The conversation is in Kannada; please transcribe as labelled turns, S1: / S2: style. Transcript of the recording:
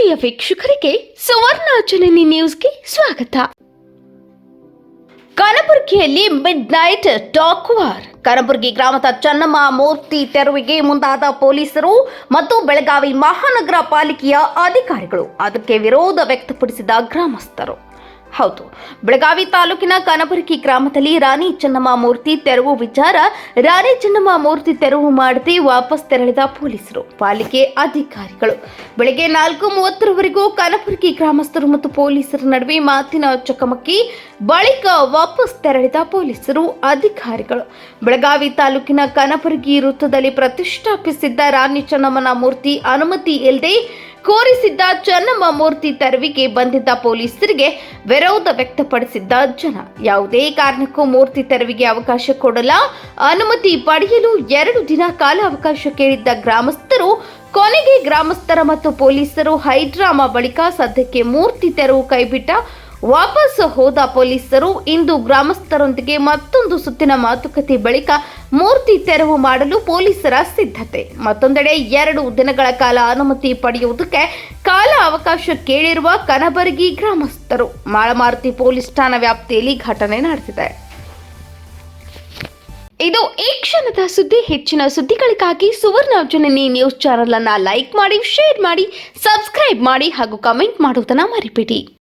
S1: ಆತ್ಮೀಯ ವೀಕ್ಷಕರಿಗೆ ಜನನಿ ನ್ಯೂಸ್ಗೆ ಸ್ವಾಗತ. ಕಲಬುರಗಿಯಲ್ಲಿ midnight talk war Kalaburagi ಗ್ರಾಮದ ಚನ್ನಮ್ಮ ಮೂರ್ತಿ ತೆರವಿಗೆ ಮುಂದಾದ ಪೊಲೀಸರು ಮತ್ತು ಬೆಳಗಾವಿ ಮಹಾನಗರ ಪಾಲಿಕೆಯ ಅಧಿಕಾರಿಗಳು ಅದಕ್ಕೆ ವಿರೋಧ ವ್ಯಕ್ತಪಡಿಸಿದ ಗ್ರಾಮಸ್ಥರು. ಹೌದು. ಬೆಳಗಾವಿ ತಾಲೂಕಿನ ಕನಬರಗಿ ಗ್ರಾಮದಲ್ಲಿ ರಾಣಿ ಚೆನ್ನಮ್ಮ ಮೂರ್ತಿ ತೆರವು ವಿಚಾರ, ರಾಣಿ ಚೆನ್ನಮ್ಮ ಮೂರ್ತಿ ತೆರವು ಮಾಡದೆ ವಾಪಸ್ ತೆರಳಿದ ಪೊಲೀಸರು, ಪಾಲಿಕೆ ಅಧಿಕಾರಿಗಳು. ಬೆಳಗ್ಗೆ ನಾಲ್ಕು ಮೂವತ್ತರವರೆಗೂ ಕನಬರಗಿ ಗ್ರಾಮಸ್ಥರು ಮತ್ತು ಪೊಲೀಸರ ನಡುವೆ ಮಾತಿನ ಚಕಮಕಿ, ಬಳಿಕ ವಾಪಸ್ ತೆರಳಿದ ಪೊಲೀಸರು, ಅಧಿಕಾರಿಗಳು. ಬೆಳಗಾವಿ ತಾಲೂಕಿನ ಕನಬರಗಿ ವೃತ್ತದಲ್ಲಿ ಪ್ರತಿಷ್ಠಾಪಿಸಿದ್ದ ರಾಣಿ ಚೆನ್ನಮ್ಮನ ಮೂರ್ತಿ ಅನುಮತಿ ಇಲ್ಲದೆ ಕೋರಿಸಿದ್ದ ಚೆನ್ನಮ್ಮ ಮೂರ್ತಿ ತೆರವಿಗೆ ಬಂದಿದ್ದ ಪೊಲೀಸರಿಗೆ ವಿರೋಧ ವ್ಯಕ್ತಪಡಿಸಿದ್ದ ಜನ. ಯಾವುದೇ ಕಾರಣಕ್ಕೂ ಮೂರ್ತಿ ತೆರವಿಗೆ ಅವಕಾಶ ಕೊಡಲ್ಲ. ಅನುಮತಿ ಪಡೆಯಲು ಎರಡು ದಿನ ಕಾಲ ಅವಕಾಶ ಕೇಳಿದ್ದ ಗ್ರಾಮಸ್ಥರು, ಕೊನೆಗೆ ಗ್ರಾಮಸ್ಥರ ಮತ್ತು ಪೊಲೀಸರು ಹೈಡ್ರಾಮಾ ಬಳಿಕ ಸದ್ಯಕ್ಕೆ ಮೂರ್ತಿ ತೆರವು ಕೈಬಿಟ್ಟ ವಾಪಸ್ ಹೋದ ಪೊಲೀಸರು ಇಂದು ಗ್ರಾಮಸ್ಥರೊಂದಿಗೆ ಮತ್ತೊಂದು ಸುತ್ತಿನ ಮಾತುಕತೆ ಬಳಿಕ ಮೂರ್ತಿ ತೆರವು ಮಾಡಲು ಪೊಲೀಸರ ಸಿದ್ಧತೆ. ಮತ್ತೊಂದೆಡೆ ಎರಡು ದಿನಗಳ ಕಾಲ ಅನುಮತಿ ಪಡೆಯುವುದಕ್ಕೆ ಕಾಲ ಅವಕಾಶ ಕೇಳಿರುವ ಕನಬರಗಿ ಗ್ರಾಮಸ್ಥರು. ಮಾಳಮಾರುತಿ ಪೊಲೀಸ್ ಠಾಣಾ ವ್ಯಾಪ್ತಿಯಲ್ಲಿ ಘಟನೆ ನಡೆಸಿದೆ ಇದು ಈ ಕ್ಷಣದ ಸುದ್ದಿ. ಹೆಚ್ಚಿನ ಸುದ್ದಿಗಳಿಗಾಗಿ ಸುವರ್ಣ ಜನನಿ ನ್ಯೂಸ್ ಚಾನೆಲ್ ಅನ್ನ ಲೈಕ್ ಮಾಡಿ, ಶೇರ್ ಮಾಡಿ, ಸಬ್ಸ್ಕ್ರೈಬ್ ಮಾಡಿ ಹಾಗೂ ಕಮೆಂಟ್ ಮಾಡುವುದನ್ನು ಮರಿಬೇಡಿ.